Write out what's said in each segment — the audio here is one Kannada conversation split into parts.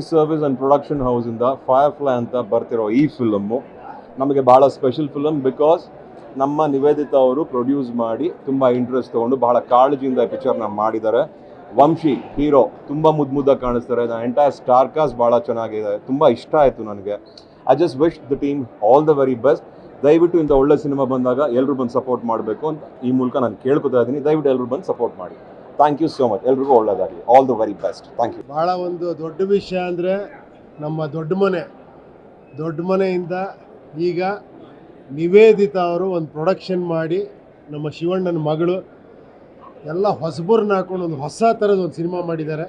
ಸರ್ವಿಸ್ ಅಂಡ್ ಪ್ರೊಡಕ್ಷನ್ ಹೌಸಿಂದ ಫೈರ್ ಫ್ಲೈ ಅಂತ ಬರ್ತಿರೋ ಈ ಫಿಲಮ್ಮು ನಮಗೆ ಬಹಳ ಸ್ಪೆಷಲ್ ಫಿಲಮ್ ಬಿಕಾಸ್ ನಮ್ಮ ನಿವೇದಿತ ಅವರು ಪ್ರೊಡ್ಯೂಸ್ ಮಾಡಿ ತುಂಬ ಇಂಟ್ರೆಸ್ಟ್ ತೊಗೊಂಡು ಬಹಳ ಕಾಳಜಿಯಿಂದ ಪಿಕ್ಚರ್ನ ಮಾಡಿದ್ದಾರೆ. ವಂಶಿ ಹೀರೋ ತುಂಬ ಮುದ್ದು ಮುದ್ದಾಗಿ ಕಾಣಿಸ್ತಾರೆ. ದ ಎಂಟೈರ್ ಸ್ಟಾರ್ ಕಾಸ್ಟ್ ಭಾಳ ಚೆನ್ನಾಗಿದೆ. ತುಂಬ ಇಷ್ಟ ಆಯಿತು ನನಗೆ. I just wish the team all the very best ದಯವಿಟ್ಟು ಇಂಥ ಒಳ್ಳೆ ಸಿನಿಮಾ ಬಂದಾಗ ಎಲ್ಲರೂ ಬಂದು ಸಪೋರ್ಟ್ ಮಾಡಬೇಕು ಅಂತ ಈ ಮೂಲಕ ನಾನು ಕೇಳ್ಕೊತಾ ಇದ್ದೀನಿ. ದಯವಿಟ್ಟು ಎಲ್ಲರೂ ಬಂದು ಸಪೋರ್ಟ್ ಮಾಡಿ. ಥ್ಯಾಂಕ್ ಯು ಸೋ ಮಚ್ ಎಲ್ರಿಗೂ ಒಳ್ಳೆಯದಾಗಲಿ all the very best thank you ಭಾಳ ಒಂದು ದೊಡ್ಡ ವಿಷಯ ಅಂದರೆ ನಮ್ಮ ದೊಡ್ಡ ಮನೆ. ದೊಡ್ಡ ಮನೆಯಿಂದ ಈಗ ನಿವೇದಿತ ಅವರು ಒಂದು ಪ್ರೊಡಕ್ಷನ್ ಮಾಡಿ ನಮ್ಮ ಶಿವಣ್ಣನ ಮಗಳು ಎಲ್ಲ ಹೊಸಬರನ್ನ ಹಾಕೊಂಡು ಒಂದು ಹೊಸ ಥರದ ಒಂದು ಸಿನಿಮಾ ಮಾಡಿದ್ದಾರೆ.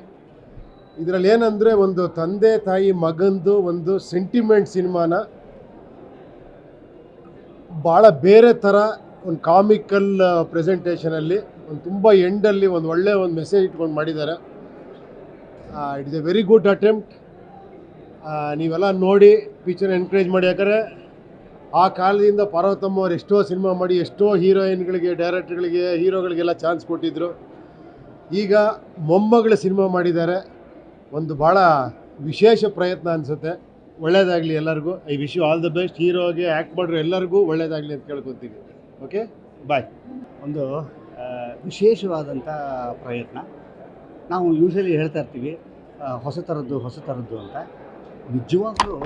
ಇದರಲ್ಲಿ ಏನಂದರೆ ಒಂದು ತಂದೆ, ತಾಯಿ, ಮಗಂದು ಒಂದು ಸೆಂಟಿಮೆಂಟ್ ಸಿನಿಮಾನ ಭಾಳ ಬೇರೆ ಥರ ಒಂದು ಕಾಮಿಕಲ್ ಪ್ರೆಸೆಂಟೇಷನಲ್ಲಿ ಒಂದು ತುಂಬ ಎಂಡಲ್ಲಿ ಒಂದು ಒಳ್ಳೆಯ ಒಂದು ಮೆಸೇಜ್ ಇಟ್ಕೊಂಡು ಮಾಡಿದ್ದಾರೆ. It is a very good attempt ನೀವೆಲ್ಲ ನೋಡಿ ಪಿಕ್ಚರ್ ಎನ್ಕರೇಜ್ ಮಾಡಿ. ಯಾಕಂದರೆ, ಆ ಕಾಲದಿಂದ ಪಾರ್ವತಮ್ಮ ಅವ್ರು ಎಷ್ಟೋ ಸಿನಿಮಾ ಮಾಡಿ, ಎಷ್ಟೋ ಹೀರೋಯಿನ್ಗಳಿಗೆ ಡೈರೆಕ್ಟ್ರ್ಗಳಿಗೆ ಹೀರೋಗಳಿಗೆಲ್ಲ ಚಾನ್ಸ್ ಕೊಟ್ಟಿದ್ದರು ಈಗ ಮೊಮ್ಮಗಳ ಸಿನಿಮಾ ಮಾಡಿದ್ದಾರೆ. ಒಂದು ಭಾಳ ವಿಶೇಷ ಪ್ರಯತ್ನ ಅನಿಸುತ್ತೆ. ಒಳ್ಳೆಯದಾಗಲಿ ಎಲ್ಲರಿಗೂ. I wish you all the best ಹೀರೋಗೆ act ಮಾಡಿರೋ ಎಲ್ಲರಿಗೂ ಒಳ್ಳೆಯದಾಗಲಿ ಅಂತ ಕೇಳ್ಕೊತೀವಿ ಓಕೆ ಬಾಯ್ ಒಂದು ವಿಶೇಷವಾದಂಥ ಪ್ರಯತ್ನ. ನಾವು ಯೂಶಲಿ ಹೇಳ್ತಾ ಇರ್ತೀವಿ ಹೊಸ ಥರದ್ದು ಹೊಸ ಥರದ್ದು ಅಂತ. ನಿಜವಾಗಲೂ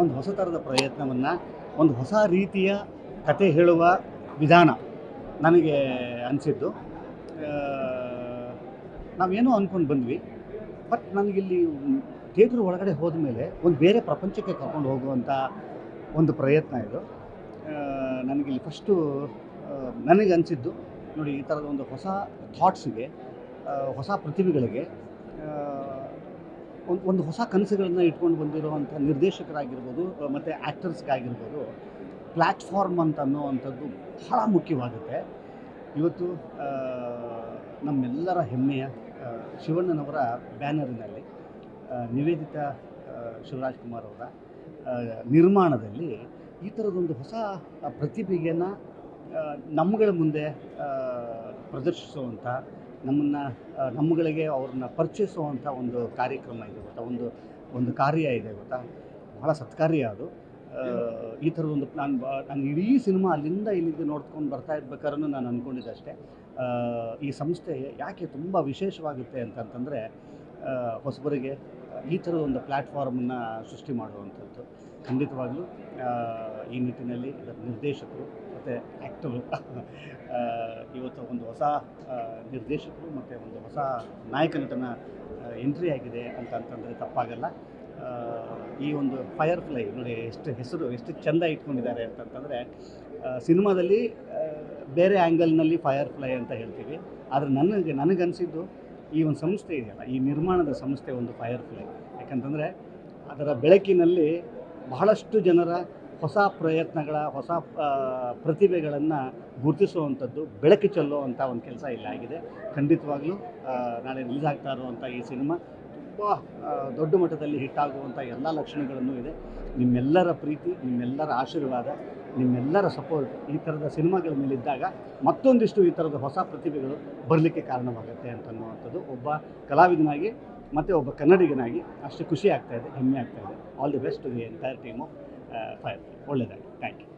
ಒಂದು ಹೊಸ ಥರದ ಪ್ರಯತ್ನವನ್ನು, ಒಂದು ಹೊಸ ರೀತಿಯ ಕತೆ ಹೇಳುವ ವಿಧಾನ ನನಗೆ ಅನಿಸಿದ್ದು. ನಾವೇನೋ ಅಂದ್ಕೊಂಡು ಬಂದ್ವಿ. ಬಟ್ ನನಗಿಲ್ಲಿ ಥಿಯೇಟ್ರ್ ಒಳಗಡೆ ಹೋದ ಮೇಲೆ ಒಂದು ಬೇರೆ ಪ್ರಪಂಚಕ್ಕೆ ಕರ್ಕೊಂಡು ಹೋಗುವಂಥ ಒಂದು ಪ್ರಯತ್ನ ಇದು. ನನಗಿಲ್ಲಿ ಫಸ್ಟು ನನಗೆ ಅನಿಸಿದ್ದು, ನೋಡಿ, ಈ ಥರದ ಒಂದು ಹೊಸ ಥಾಟ್ಸಿಗೆ ಹೊಸ ಪ್ರತಿಭೆಗಳಿಗೆ ಒಂದು ಒಂದು ಹೊಸ ಕನಸುಗಳನ್ನು ಇಟ್ಕೊಂಡು ಬಂದಿರುವಂಥ ನಿರ್ದೇಶಕರಾಗಿರ್ಬೋದು ಮತ್ತು ಆ್ಯಕ್ಟರ್ಸ್ಗಾಗಿರ್ಬೋದು ಪ್ಲ್ಯಾಟ್ಫಾರ್ಮ್ ಅಂತ ಅನ್ನೋವಂಥದ್ದು ಬಹಳ ಮುಖ್ಯವಾಗುತ್ತೆ. ಇವತ್ತು ನಮ್ಮೆಲ್ಲರ ಹೆಮ್ಮೆಯ ಶಿವಣ್ಣನವರ ಬ್ಯಾನರಿನಲ್ಲಿ ನಿವೇದಿತ ಶಿವರಾಜ್ ಕುಮಾರ್ ಅವರ ನಿರ್ಮಾಣದಲ್ಲಿ ಈ ಥರದೊಂದು ಹೊಸ ಪ್ರತಿಭೆಯನ್ನು ನಮ್ಮಗಳ ಮುಂದೆ ಪ್ರದರ್ಶಿಸುವಂಥ ನಮ್ಮನ್ನು ನಮ್ಮಗಳಿಗೆ ಅವ್ರನ್ನ ಪರಿಚಯಿಸುವಂಥ ಒಂದು ಕಾರ್ಯಕ್ರಮ ಇದೆ ಗೊತ್ತಾ? ಒಂದು ಒಂದು ಕಾರ್ಯ ಇದೆ ಗೊತ್ತಾ? ಬಹಳ ಸತ್ಕಾರ್ಯ ಅದು. ಈ ಈ ಥರದೊಂದು ನಾನು ನಾನು ಇಡೀ ಸಿನಿಮಾ ಅಲ್ಲಿಂದ ಇಲ್ಲಿಂದ ನೋಡ್ಕೊಂಡು ಬರ್ತಾ ಇರ್ಬೇಕಾದ್ರೂ ನಾನು ಅಂದ್ಕೊಂಡಿದ್ದೆ ಅಷ್ಟೇ. ಈ ಸಂಸ್ಥೆ ಯಾಕೆ ತುಂಬ ವಿಶೇಷವಾಗುತ್ತೆ ಅಂತಂತಂದರೆ ಹೊಸಬರಿಗೆ ಈ ಥರದ ಒಂದು ಪ್ಲ್ಯಾಟ್ಫಾರ್ಮನ್ನು ಸೃಷ್ಟಿ ಮಾಡುವಂಥದ್ದು. ಖಂಡಿತವಾಗಲೂ ಈ ನಿಟ್ಟಿನಲ್ಲಿ ಇದರ ನಿರ್ದೇಶಕರು ಮತ್ತು ಆ್ಯಕ್ಟರು ಇವತ್ತು ಒಂದು ಹೊಸ ನಿರ್ದೇಶಕರು ಮತ್ತು ಒಂದು ಹೊಸ ನಾಯಕ ನಟನ ಎಂಟ್ರಿ ಆಗಿದೆ ಅಂತ ಅಂತಂದರೆ ತಪ್ಪಾಗಲ್ಲ. ಈ ಒಂದು ಫೈರ್ ಫ್ಲೈ ನೋಡಿ ಎಷ್ಟು ಹೆಸರು, ಎಷ್ಟು ಚೆಂದ ಇಟ್ಕೊಂಡಿದ್ದಾರೆ ಅಂತಂತಂದರೆ ಸಿನಿಮಾದಲ್ಲಿ ಬೇರೆ ಆ್ಯಂಗಲ್ನಲ್ಲಿ ಫೈರ್ ಫ್ಲೈ ಅಂತ ಹೇಳ್ತೀವಿ. ಆದರೆ ನನಗೆ, ನನಗನ್ಸಿದ್ದು ಈ ಒಂದು ಸಂಸ್ಥೆ ಇದೆಯಲ್ಲ, ಈ ನಿರ್ಮಾಣದ ಸಂಸ್ಥೆ ಒಂದು ಫೈರ್ ಫ್ಲೈ ಯಾಕಂತಂದರೆ ಅದರ ಬೆಳಕಿನಲ್ಲಿ ಬಹಳಷ್ಟು ಜನರ ಹೊಸ ಪ್ರಯತ್ನಗಳ, ಹೊಸ ಪ್ರತಿಭೆಗಳನ್ನು ಗುರುತಿಸುವಂಥದ್ದು ಬೆಳಕು ಚೆಲ್ಲುವಂಥ ಒಂದು ಕೆಲಸ ಇಲ್ಲಿ ಆಗಿದೆ. ಖಂಡಿತವಾಗಲೂ ನಾಳೆ ರಿಲೀಸ್ ಆಗ್ತಾ ಇರುವಂಥ ಈ ಸಿನಿಮಾ ತುಂಬ ದೊಡ್ಡ ಮಟ್ಟದಲ್ಲಿ ಹಿಟ್ಟಾಗುವಂಥ ಎಲ್ಲ ಲಕ್ಷಣಗಳನ್ನು ಇದೆ. ನಿಮ್ಮೆಲ್ಲರ ಪ್ರೀತಿ, ನಿಮ್ಮೆಲ್ಲರ ಆಶೀರ್ವಾದ, ನಿಮ್ಮೆಲ್ಲರ ಸಪೋರ್ಟ್ ಈ ಥರದ ಸಿನಿಮಾಗಳ ಮೇಲಿದ್ದಾಗ ಮತ್ತೊಂದಿಷ್ಟು ಈ ಥರದ ಹೊಸ ಪ್ರತಿಭೆಗಳು ಬರಲಿಕ್ಕೆ ಕಾರಣವಾಗುತ್ತೆ ಅಂತ ಅನ್ನುವಂಥದ್ದು ಒಬ್ಬ ಕಲಾವಿದನಾಗಿ ಮತ್ತು ಒಬ್ಬ ಕನ್ನಡಿಗನಾಗಿ ಅಷ್ಟು ಖುಷಿ ಆಗ್ತಾ ಇದೆ, ಹೆಮ್ಮೆ ಆಗ್ತಾಯಿದೆ all the best the entire team fire ಒಳ್ಳೆಯದಾಗಿ ಥ್ಯಾಂಕ್ ಯು